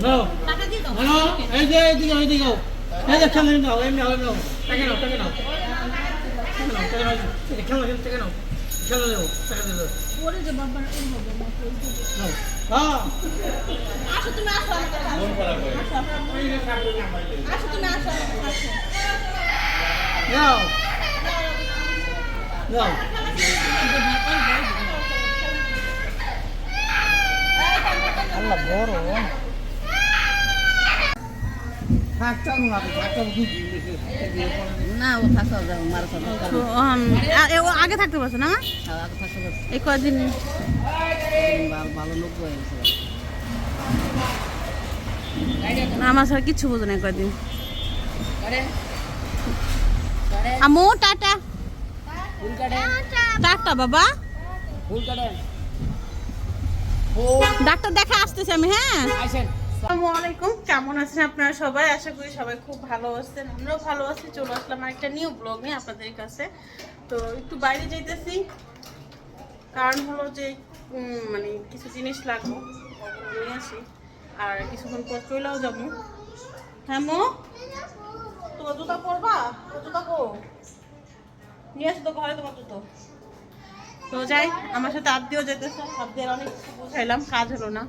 নাও টাকা দিয়ে দাও হ্যালো এই যে এইদিকে এইদিকে যাও এই যে খেলা নাও এমনি নাও এমনি নাও টাকা নাও টাকা নাও টাকা নাও টাকা নাও এই যে খেলা খেলা টাকা নাও খেলা নাও টাকা দিয়ে দাও ওরে যে বাবা ওরে বাবা মা কই দিবে নাও হ্যাঁ আসো তুমি আসো আমার কাছে আসো। আসো তুমি আসো আমার কাছে আসো নাও নাও আল্লাহ বড় থাকতাম না থাকতাম কি না ও থাকতে হবে মার সাথে ও আগে থাকতে পারছ না? আগে থাকতে হবে। এই হয়ে আমার ছাড়া কিচ্ছু বোঝো না এই কয়দিন। আমু টাটা। ফুল টাটা বাবা। ডাক্তার দেখা আসতেছি আমি হ্যাঁ? কেমন সবাই? আশা করি সবাই খুব ভালো আছেন। আমরাও ভালো আছি। আসলাম একটা নিউ ব্লগ আপনাদের কাছে। তো একটু বাইরে কারণ হলো যে মানে কিছু জিনিস নিয়ে আসি। আর কিছুক্ষণ পর যাব। হ্যাঁ মো? নিয়ে ঘরে তো যাই, আমার সাথে আবদিও যেতেছে আবদির অনেক কিছু বুঝাইলাম, কাজ হলো না।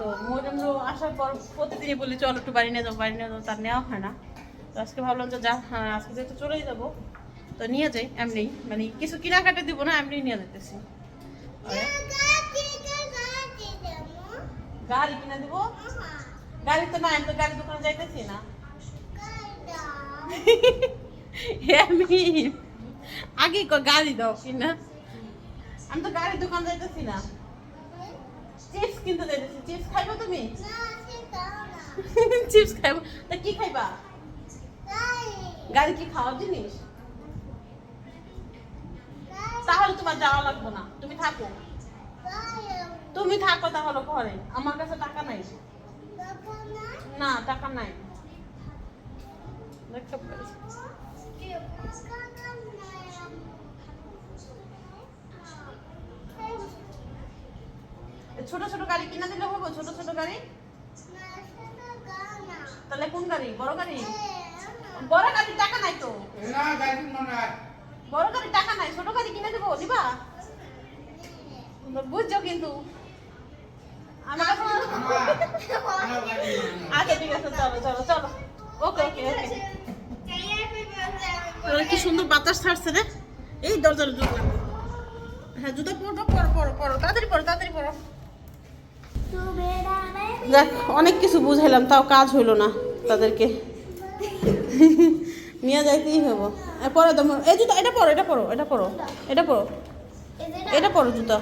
তো মজেন্দ্র আসার পর প্রতিদিনই বলি চল একটু বাড়ি নিয়ে যাব বাড়ি নিয়ে যাব তার নেওয়া হয় না। তো আজকে ভাবলাম যে যা হ্যাঁ, আজকে যেহেতু চলেই যাব তো নিয়ে যাই এমনি। মানে কিছু কেনাকাটা দিব না এমনি নিয়ে যেতেছি গাড়ি কিনে দিব? গাড়ি তো না আমি তো গাড়ি দোকানে যাইতেছি না। আমি আগে গাড়ি দাও আমি তো গাড়ির দোকান যাইতেছি না। চিপস কিনতে যাইতেছি চিপস খাইবা তুমি? চিপস খাইবা? তা কি খাইবা? গাড়ি কি খাওয়ার জিনিস? তাহলে তোমার যাওয়া লাগবে না তুমি থাকো। তুমি থাকো তাহলে ঘরে আমার কাছে টাকা নাই। না টাকা নাই। দেখতে পাচ্ছি। ছোট ছোট গাড়ি কিনা দিলে হবে? ছোট ছোট গাড়ি? তাহলে কোন গাড়ি? বড় গাড়ি? বড় গাড়ি টাকা নাই তো। বড় গাড়ি টাকা নাই ছোট গাড়ি কিনে দেবো? দিবা বুঝছ কিন্তু। আচ্ছা ঠিক আছে চলো চলো চলো। ওকে ওকে ওকে। কি সুন্দর বাতাস ছাড়ছে রে। এই দরজার হ্যাঁ জুতো পরো পরো পরো পরো। তাড়াতাড়ি পরো তাড়াতাড়ি পরো। দেখ অনেক কিছু বুঝাইলাম তাও কাজ হইল না তাদেরকে। নিয়ে যাইতেই হব পরে তো এই জুতো এটা পরো এটা পরো এটা পরো এটা পরো। এটা পরো জুতো।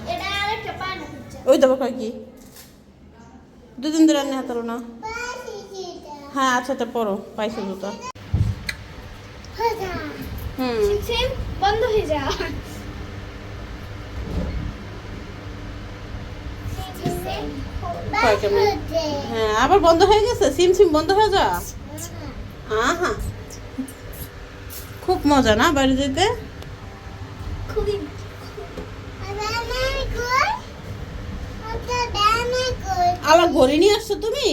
ওই দেবো কি? দুদিন ধরে আনি হাতালো না। হ্যাঁ আচ্ছা এটা পরো পাইছো জুতো। হুম। বন্ধ হয়ে যা কয় কেমন হ্যাঁ আবার বন্ধ হয়ে গেছে? সিম সিম বন্ধ হয়ে যা আহা। খুব মজা না বাড়ি যেতে? খুবই আবার ঘড়ি নিয়ে আসছো তুমি?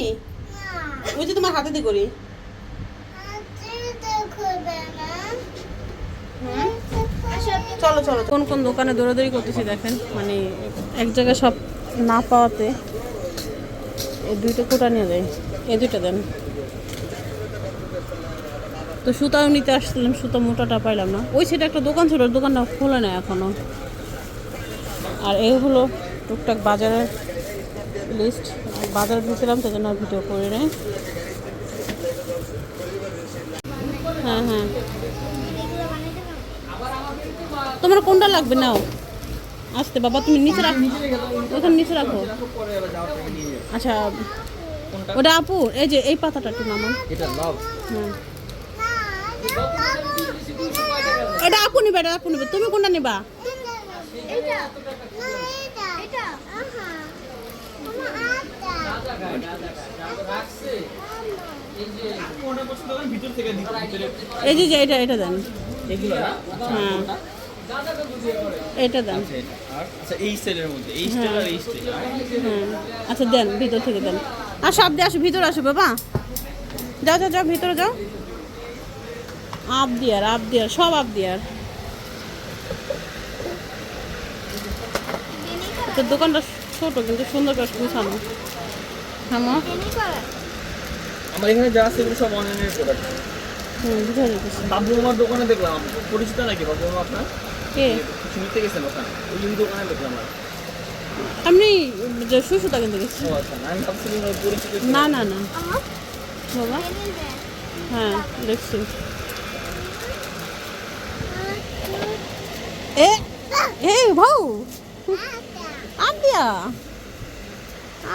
ওই যে তোমার হাতে দিয়ে ঘড়ি। চলো চলো। কোন কোন দোকানে দৌড়াদৌড়ি করতেছি দেখেন। মানে এক জায়গায় সব না পাওয়াতে এই দুইটা কোটা নিয়ে যায় এই দুইটা দেন। তো সুতাও নিতে আসছিলাম, সুতা মোটাটা পাইলাম না। ওই সেটা একটা দোকান ছিল দোকানটা খোলা নেই এখনও আর এই হলো টুকটাক বাজারের লিস্ট বাজারে ঢুকছিলাম তো জন্য ভিডিও করে নেই। হ্যাঁ হ্যাঁ। তোমার কোনটা লাগবে নাও? আসতে বাবা তুমি নিচে রাখো ওখানে নিচে রাখো। আচ্ছা ওটা আপু এই যে এই পাতাটা একটু নামান এটা লাভ হ্যাঁ। এটা আপু নিবে এটা আপু নিবে। তুমি কোনটা নিবা? এটা। না এটা এটা আহা আমার আটা ভিতর থেকে এই যে যে এটা এটা দেন। এগুলো হ্যাঁ। এটা দেন। আচ্ছা এই স্টাইলের মধ্যে। এই স্টাইল আর এই স্টাইল হ্যাঁ। আচ্ছা দেন ভিতর থেকে দেন। আসো আপনি আসো ভিতরে আসো বাবা। যাও যাও যাও ভিতরে যাও। আপ দিয়ার আপ দিয়ার সব আপ দিয়ার। তো দোকানটা ছোট কিন্তু সুন্দর করে গুছানো। হ্যাঁ মা? আমার এখানে যা আছে সব অনলাইনের প্রোডাক্ট হুম বুঝা যেতেছে বাবু আমার দোকানে দেখলাম। পরিচিত নাকি বাবু মা আপনার কে কিছু নিতে গেছেন ওখানে ওই জন্য দোকানে দেখলাম আর আমি যে সুসুতা কিনতে গেছি ও আচ্ছা আমি ভাবছিলাম ওই পরিচিত না না না বাবা হ্যাঁ দেখছি এ এ ভাউ আপ দিয়া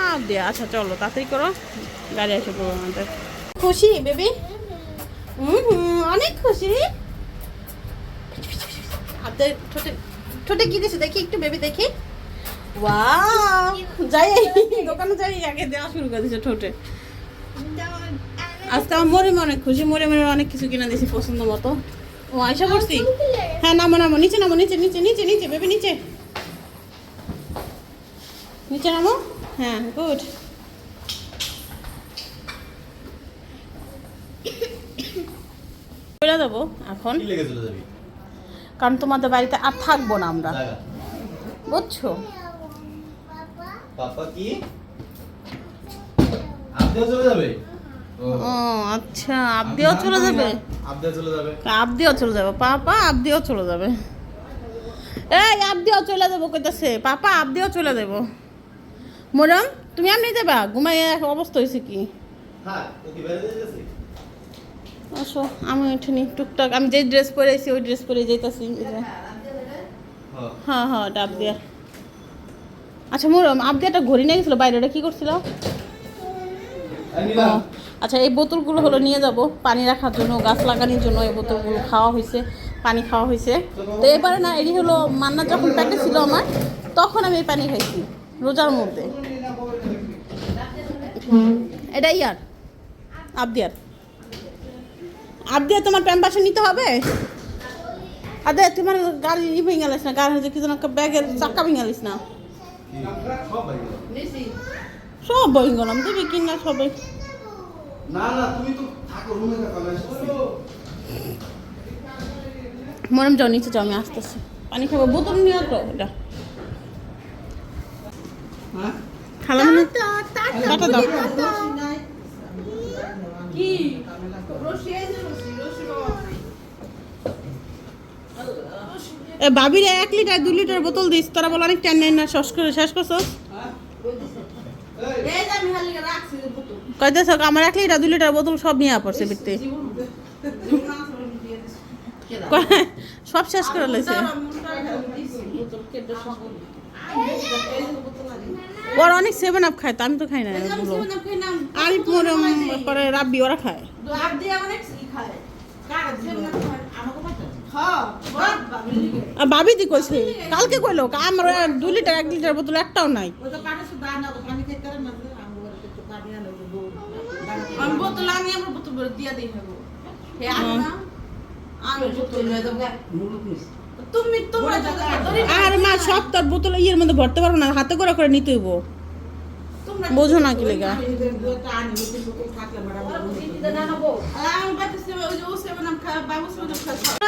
আপ দিয়া আচ্ছা চলো তাড়াতাড়ি করো গাড়ি এসে পড়ব আমাদের খুশি বেবি হুম হুম অনেক খুশি আপনার ঠোঁটে ঠোঁটে কি দিয়েছে দেখি একটু বেবি দেখি। ওয়াও যাই, দোকানে যাই, আগে দেওয়া শুরু করে দিয়েছে ঠোঁটে। আজকে আমার মরে অনেক খুশি মরে মরে অনেক কিছু কিনে দিয়েছি পছন্দ মতো। ও আয়সা করছি হ্যাঁ নামো নামো, নিচে নামো, নিচে নিচে নিচে নিচে বেবি নিচে। নিচে নামো? হ্যাঁ গুড চলে যাব এখন। কারণ তোমাদের বাড়িতে আর থাকব না আমরা। বুঝছ? কি? আপনিও চলে যাবে? আচ্ছা আপদিও চলে যাবে? চলে পাপা আপদিও চলে যাবে। এই আপদিও চলে যাব কইতাছে। পাপা আপদিও চলে যাব। মোরম তুমি এমনি যাবা? ঘুমাই অবস্থা হয়েছে কি? হ্যাঁ আসো আমি উঠিনি টুকটাক। আমি যে ড্রেস পরে আছি ওই ড্রেস পরে যাইতাছি। এই হ্যাঁ হ্যাঁ এটা আবদিয়া আচ্ছা মোরম আবদিয়াটা ঘড়ি নিয়ে গেছিল বাইরে ওটা কি করছিল? আচ্ছা এই বোতলগুলো হলো নিয়ে যাব পানি রাখার জন্য গাছ লাগানোর জন্য এই বোতলগুলো খাওয়া হয়েছে পানি খাওয়া হয়েছে তো এবারে না এটি হলো মান্না যখন প্যাকেট ছিল আমার তখন আমি এই পানি খাইছি রোজার মধ্যে। এটা ইয়ার আবদিয়ার। আবদিয়া তোমার প্যাম্পাসে নিতে হবে? আদে তোমার গাড়ি ই ভেঙে গেলিস না গাড়ি হচ্ছে কি যেন ব্যাগের চাক্কা ভেঙে গেলিস না। সব ভেঙে গেলাম কিনা সবাই না আসছি। মরম যাও নিচে যাও আমি আসতেছি। পানি খাব বোতল নিয়ে তো ওটা খালাম না দাও। এ ভাবির এক লিটার দুই লিটার বোতল দিস তোরা বল অনেক নেই না শেষ করে শেষ করছ কইতেছ আমার এক লিটার দুই লিটার বোতল সব নিয়ে পড়ছে বিতে সব শেষ করে লাইছে ওরা অনেক সেভেন আপ খায় তো আমি তো খাই না এগুলো আরিফ মরে পরে রাব্বি ওরা খায়। আর ভাবি দি কইছে কালকে কইলো আমার দু লিটার এক লিটার বোতল একটাও নাই। বোতল আমি আমার বোতল দিয়া দিই হব হে আনো না। আমি বোতল তুমি তোমরা আর মা সব তোর বোতল ইয়ের মধ্যে ভরতে পারব না হাতে করে করে নিতে হইব। বোঝো না কি লেগা?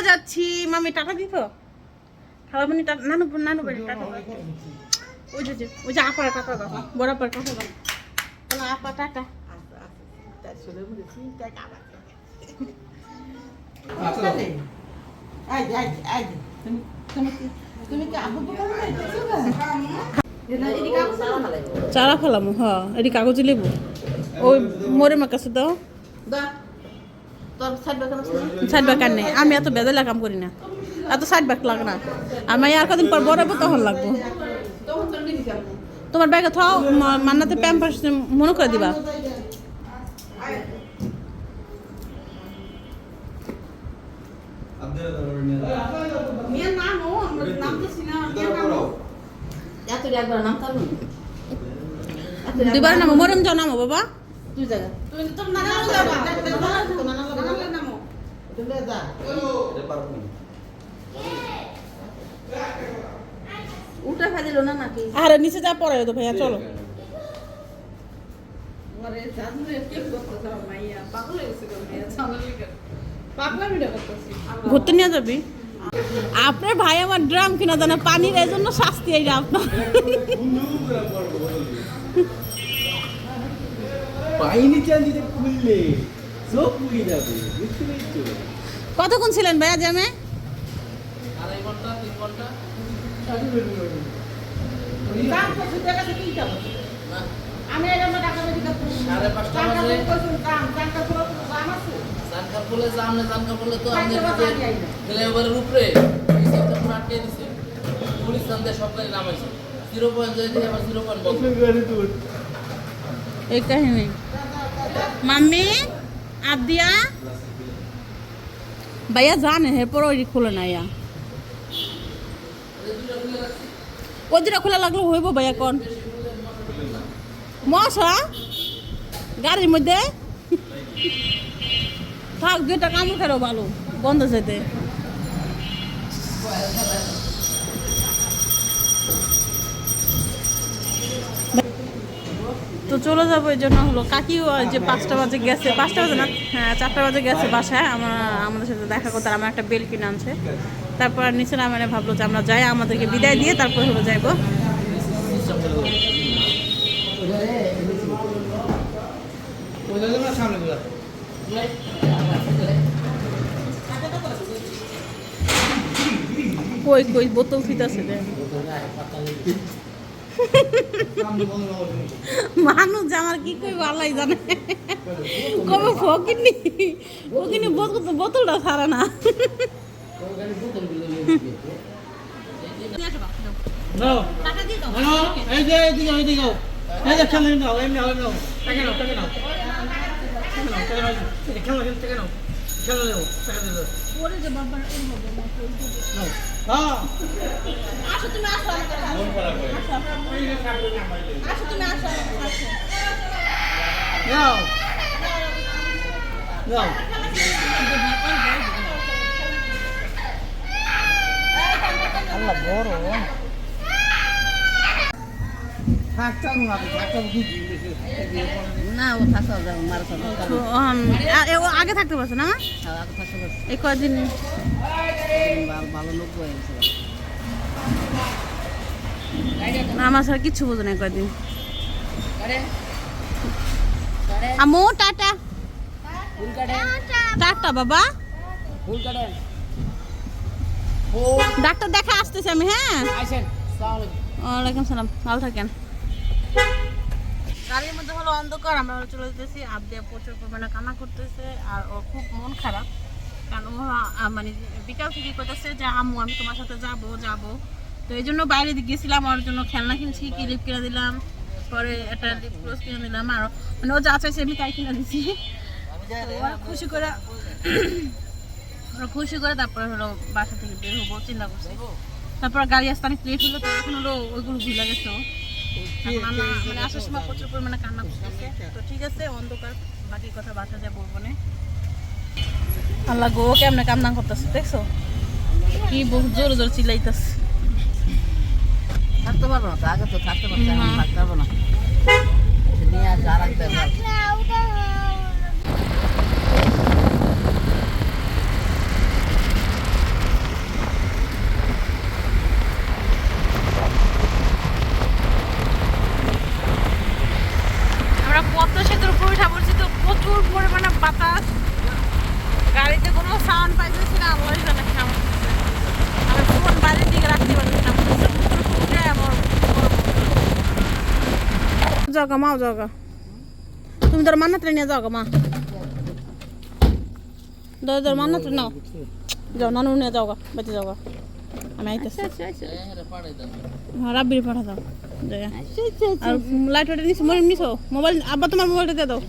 যাচ্ছি। মামি টাটা দিত? খালা মানি নানু নানু বাড়ি টাটা। ওই যে যে, ওই যে আপার টাটা দাও বড় আপার টাটা। দাও বলো, আপা টাটা চারা ফেলাম হ্যাঁ এটি কাগজে লেবু। ওই মোরে মার কাছে দাও সাইড ব্যাগ আর নেই। আমি এত বেদালা কাম করি না। এত সাইড ব্যাগ লাগে না। আমি আর কদিন পর বড় হব তখন লাগবো। তোমার ব্যাগে থাও মান্নাতে প্যাম্পাস মনে করে দিবা। আপনারা তারপরে নিয়ে যান দুবার নামো মরম যাও নামো বাবা। এটা পারব না আরে নিচে যা পড়ে তো ভাইয়া চলো। মাইয়া। পাগল হয়ে গেছে পাগলা করতেছি। ঘুরতে নিয়ে যাবি? আপনার ভাই আমার ড্রাম কিনা জানে পানির এই জন্য শাস্তি এই আপনার কতক্ষণ ছিলেন ভাইয়া জ্যামে? আড়াই ঘণ্টা তিন ঘণ্টা আমি সাড়ে পাঁচটা বাজে জানকা বলে জামনে জানকা বলে তো আমাদের ফ্লাইওভারের উপরে। এই আটকে দিছে। পুলিশ সামনে সরকারি নামাইছে জিরো পয়েন্ট যাই দিয়ে আবার জিরো পয়েন্ট বন্ধ। এই কাহিনী। মাম্মি আদিয়া। ভাইয়া জানে এরপর ওই খুলে না ইয়া ওই দুটা খোলা লাগল হইব ভাইয়া কোন? মশা? গাড়ির মধ্যে? থাক, দুইটা কামড় খেলো ভালো বন্ধ যেতে। তো চলে যাব এই জন্য হলো। কাকিও যে পাঁচটা বাজে গেছে, পাঁচটা বাজে না? হ্যাঁ চারটা বাজে গেছে বাসায়। আমার, আমাদের সাথে দেখা করতে আমার একটা বেল কিনে আনছে। তারপর নিচে নামে ভাবলো যে আমরা যাই, আমাদেরকে বিদায় দিয়ে তারপর হলো যাইবো। সামনে কই কই, বোতল ফিতাছে রে মানুষ আমার কি কই ভালাই জানে। কবে ফকিনি ফকিনি বোতল বোতলটা ছাড়ে না। খেলা খেলা খেলা নাও টাকা দিয়ে দাও ওরে যে বাবার এই হবে না। হ্যাঁ আসো তুমি আসো আমার কাছে। আসো। আসো। তুমি আসো নাও। নাও। আল্লাহ বড়। আগে থাকতে পারছ না আগে থাকতে পারছে। এই কদিন হয়ে না, আমার স্যার কিচ্ছু বোঝে না কদিন আমু টাটা। টাটা বাবা। ডাক্তার দেখা আসতেছে আমি হ্যাঁ? ওয়ালাইকুম সালাম ভালো থাকেন। মধ্যে হলো অন্ধকার, আমরা চলে যেতেছি। আবদিয়া প্রচুর পরিমাণে কান্না করতেছে আর ওর খুব মন খারাপ। কারণ ও মানে বিকাল থেকে করতেছে যে, আম্মু, আমি তোমার সাথে যাব যাব। তো এই জন্য বাইরে গেছিলাম, ওর জন্য খেলনা কিনছি ক্লিপ কিনে দিলাম। পরে একটা লিপ গ্লোস কিনে দিলাম আর মানে ও যা চাইছে আমি তাই কিনে দিছি। খুশি করে খুশি করে তারপরে হলো বাসা থেকে বের হব, চিন্তা করছি। তারপর গাড়ি আসতে অনেক লেট হলো, তো এখন হলো ওইগুলো ভুলে গেছে মানে আসার সময় প্রচুর পরিমাণে কান্না করতেছে তো ঠিক আছে অন্ধকার বাকি কথা বাসা যায় বলব না। আল্লাহ গো কেমনে কান্না করতেছে দেখছ? কি বহু জোরে জোর চিলাইতেছে থাকতে পারব না আগে তো থাকতে পারব না। থাকতে পারব না। নিয়ে আর রাখতে পারব না ওটা আমরা পদ্মা সেতুর উপর উঠা পড়ছি তো প্রচুর পরিমাণে বাতাস গাড়িতে কোনো সাউন্ড পাইতেছি না আল্লাহ জানে কেমন আমি ফোন বাইরের দিকে রাখতে পারছি না মনে হচ্ছে পুরো উঠে আমার নিয়ে যাও গা, মা। ধর ধর মান্নাত্রে নাও। যাও নানু নিয়ে যাও গা বেঁচে যাও গা। আমি আইতেছি। পাড়াই দেন হ্যাঁ রাব্বির পাঠা দাও। জায়গা আর লাইট ওটা নিছো মরিম নিছো? মোবাইল আব্বা তোমার মোবাইলটা দিয়ে দাও।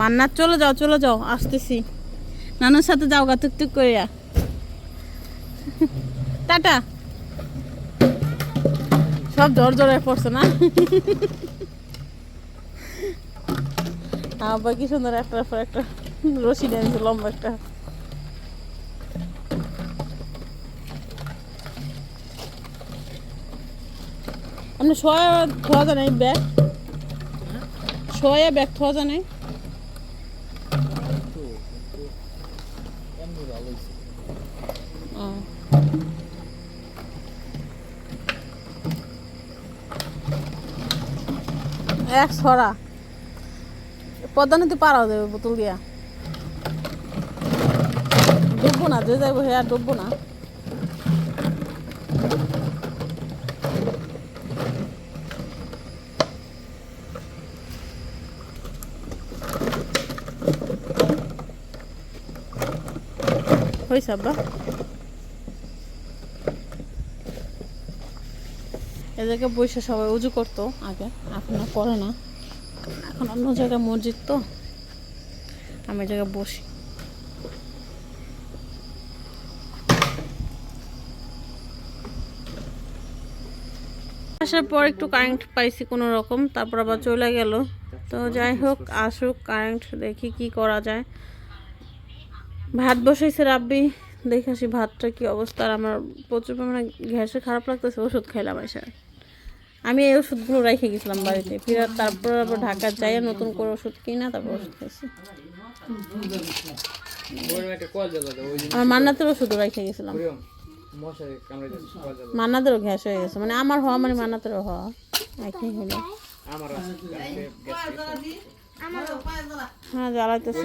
মান্নাত চলে যাও চলে যাও আসতেছি। নানুর সাথে যাও গা টুক টুক করিয়া টাটা। সব জ্বর জ্বর পড়ছে না? আব্বা, কি সুন্দর একটার পর একটা রশি নিয়েছে লম্বা একটা। আপনি শোয়া থোয়া যায় নাই, ব্যাগ? শোয়া, ব্যাগ থোয়া যায় নাই এমনি ভালো হয়েছে ও। এক ছড়া পদ্মা নদী পার হয়ে যাবে বোতল দিয়া। ডুববো না, যে যাইবো হে আর ডুববো না। হয়েছে আব্বা। এদেরকে বসে সবাই উজু করতো আগে, এখন আর করে না। এখন অন্য জায়গায় মসজিদ তো, আমি জায়গায় বসি। আসার পর একটু কারেন্ট পাইছি কোনো রকম, তারপর আবার চলে গেল। তো যাই হোক, আসুক কারেন্ট দেখি কি করা যায়। ভাত বসাইছে রাব্বি, দেখে আসি ভাতটা কি অবস্থা। আর আমার প্রচুর পরিমাণে গ্যাসে খারাপ লাগতেছে, ওষুধ খাইলাম এসে। আমি এই ওষুধগুলো রেখে গেছিলাম বাড়িতে। ফিরে তারপর আবার ঢাকা যাই নতুন করে ওষুধ কিনা তারপর ওষুধ খাইছি। আমার মান্নাতের ওষুধও রেখে গেছিলাম। মান্নাদেরও গ্যাস হয়ে গেছে। মানে আমার হওয়া মানে মান্নাতেরও হওয়া। একই হলো। হ্যাঁ জ্বালাইতেছে।